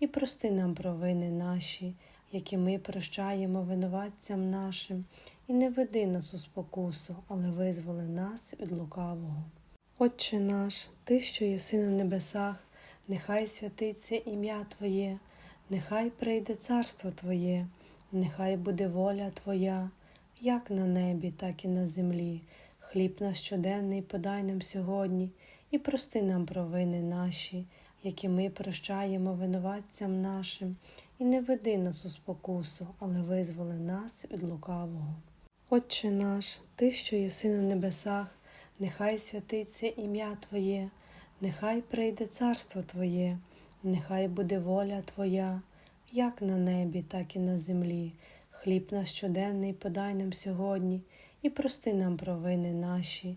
і прости нам провини наші, які ми прощаємо винуватцям нашим, і не веди нас у спокусу, але визволи нас від лукавого. Отче наш, Ти, що єси на небесах, нехай святиться ім'я Твоє, нехай прийде царство Твоє, нехай буде воля Твоя, як на небі, так і на землі. Хліб наш щоденний подай нам сьогодні і прости нам провини наші, які ми прощаємо винуватцям нашим, і не веди нас у спокусу, але визволи нас від лукавого. Отче наш, Ти, що єси на небесах, нехай святиться ім'я Твоє, нехай прийде царство Твоє, нехай буде воля Твоя, як на небі, так і на землі. Хліб наш щоденний подай нам сьогодні і прости нам провини наші,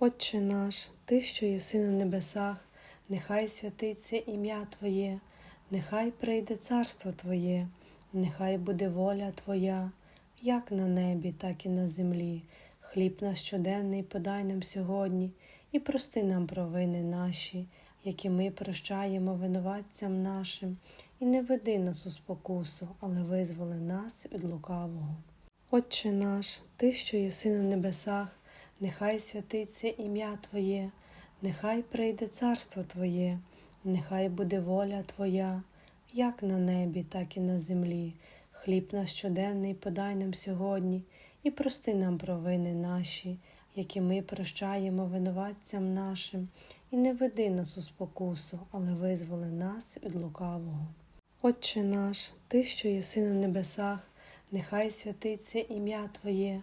Отче наш, Ти, що єси на небесах, нехай святиться ім'я Твоє, нехай прийде царство Твоє, нехай буде воля Твоя, як на небі, так і на землі. Хліб наш щоденний подай нам сьогодні і прости нам провини наші, які ми прощаємо винуватцям нашим, і не веди нас у спокусу, але визволи нас від лукавого. Отче наш, Ти, що єси на небесах, нехай святиться ім'я Твоє, нехай прийде царство Твоє, нехай буде воля Твоя, як на небі, так і на землі. Хліб наш щоденний подай нам сьогодні, і прости нам провини наші, які ми прощаємо винуватцям нашим, і не веди нас у спокусу, але визволи нас від лукавого. Отче наш, Ти, що єси на небесах, нехай святиться ім'я Твоє,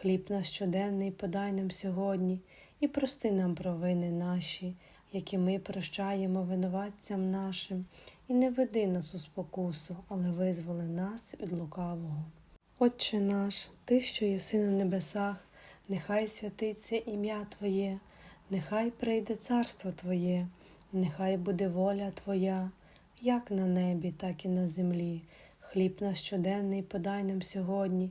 Хліб наш щоденний подай нам сьогодні, і прости нам провини наші, які ми прощаємо винуватцям нашим, і не веди нас у спокусу, але визволи нас від лукавого. Отче наш, Ти, що єси на небесах, нехай святиться ім'я Твоє, нехай прийде царство Твоє, нехай буде воля Твоя, як на небі, так і на землі. Хліб наш щоденний подай нам сьогодні,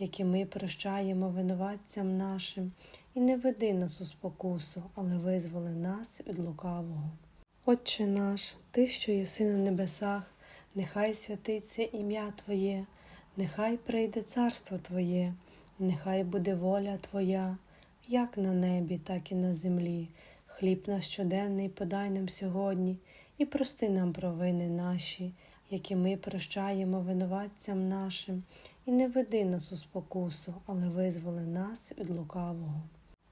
які ми прощаємо винуватцям нашим, і не веди нас у спокусу, але визволи нас від лукавого. Отче наш, Ти, що єси на небесах, нехай святиться ім'я Твоє, нехай прийде царство Твоє, нехай буде воля Твоя, як на небі, так і на землі. Хліб наш щоденний подай нам сьогодні, і прости нам провини наші, які ми прощаємо винуватцям нашим, і не веди нас у спокусу, але визволи нас від лукавого.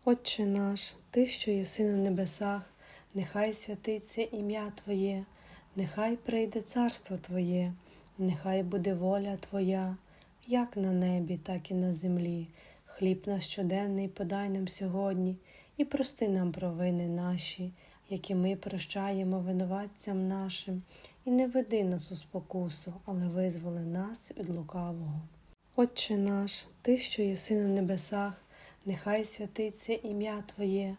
Отче наш, Ти, що єси на небесах, нехай святиться ім'я Твоє, нехай прийде царство Твоє, нехай буде воля Твоя, як на небі, так і на землі. Хліб наш щоденний подай нам сьогодні, і прости нам провини наші, які ми прощаємо винуватцям нашим, і не веди нас у спокусу, але визволи нас від лукавого. Отче наш, Ти, що єси на небесах, нехай святиться ім'я Твоє,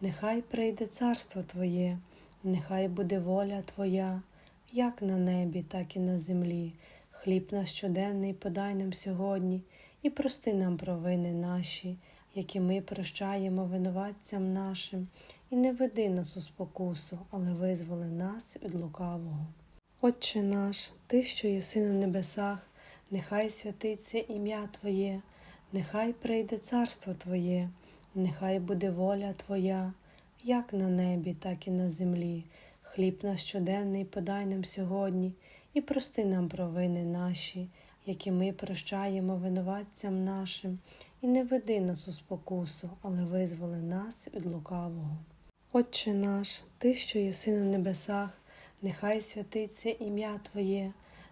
нехай прийде царство Твоє, нехай буде воля Твоя, як на небі, так і на землі. Хліб наш щоденний подай нам сьогодні, і прости нам провини наші, які ми прощаємо винуватцям нашим, і не веди нас у спокусу, але визволи нас від лукавого. Отче наш, Ти, що єси на небесах, нехай святиться ім'я Твоє, нехай прийде царство Твоє, нехай буде воля Твоя, як на небі, так і на землі. Хліб наш щоденний подай нам сьогодні, і прости нам провини наші, які ми прощаємо винуватцям нашим, і не веди нас у спокусу, але визволи нас від лукавого. Отче наш, Ти, що єси на небесах, нехай святиться ім'я Твоє,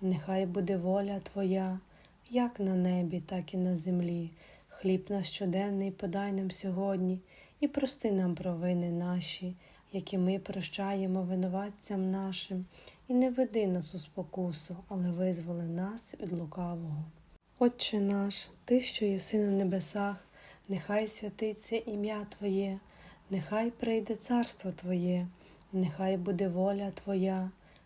нехай буде воля Твоя, як на небі, так і на землі. Хліб наш щоденний подай нам сьогодні і прости нам провини наші, які ми прощаємо винуватцям нашим, і не веди нас у спокусу, але визволи нас від лукавого. Отче наш, Ти, що єси на небесах, нехай святиться ім'я Твоє, нехай прийде царство Твоє, нехай буде воля Твоя,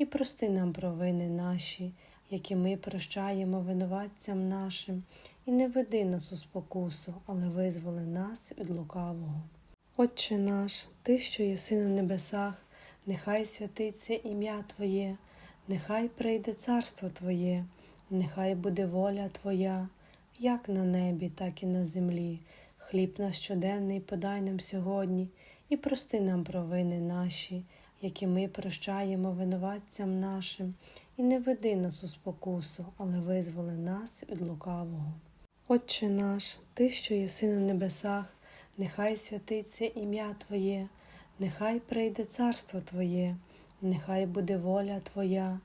і прости нам провини наші, які ми прощаємо винуватцям нашим, і не веди нас у спокусу, але визволи нас від лукавого. Отче наш, Ти, що єси на небесах, нехай святиться ім'я Твоє, нехай прийде царство Твоє, нехай буде воля Твоя, як на небі, так і на землі. Хліб наш щоденний подай нам сьогодні і прости нам провини наші, які ми прощаємо винуватцям нашим, і не веди нас у спокусу, але визволи нас від лукавого. Отче наш, Ти, що єси на небесах, нехай святиться ім'я Твоє, нехай прийде царство Твоє, нехай буде воля Твоя,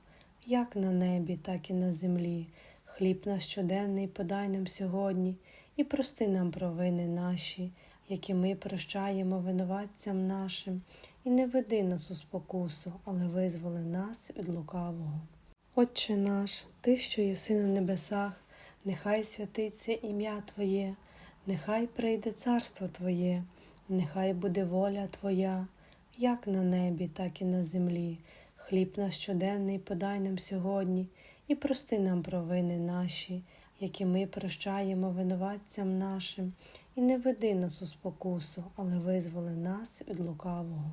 як на небі, так і на землі. Хліб наш щоденний подай нам сьогодні і прости нам провини наші, які ми прощаємо винуватцям нашим, і не веди нас у спокусу, але визволи нас від лукавого. Отче наш, Ти, що єси на небесах, нехай святиться ім'я Твоє, нехай прийде царство Твоє, нехай буде воля Твоя, як на небі, так і на землі. Хліб наш щоденний подай нам сьогодні і прости нам провини наші, які ми прощаємо винуватцям нашим, і не веди нас у спокусу, але визволи нас від лукавого.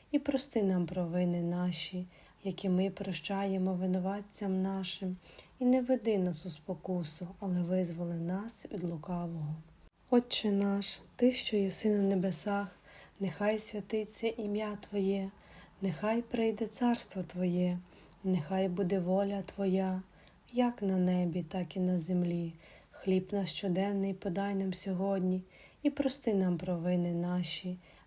і прости нам провини наші, які ми прощаємо винуватцям нашим, і не веди нас у спокусу, але визволи нас від лукавого. Отче наш, Ти, що єси на небесах, нехай святиться ім'я Твоє, нехай прийде царство Твоє, нехай буде воля Твоя, як на небі, так і на землі. Хліб наш щоденний подай нам сьогодні і прости нам провини наші,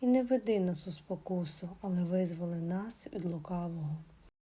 і не веди нас у спокусу, але визволи нас від лукавого.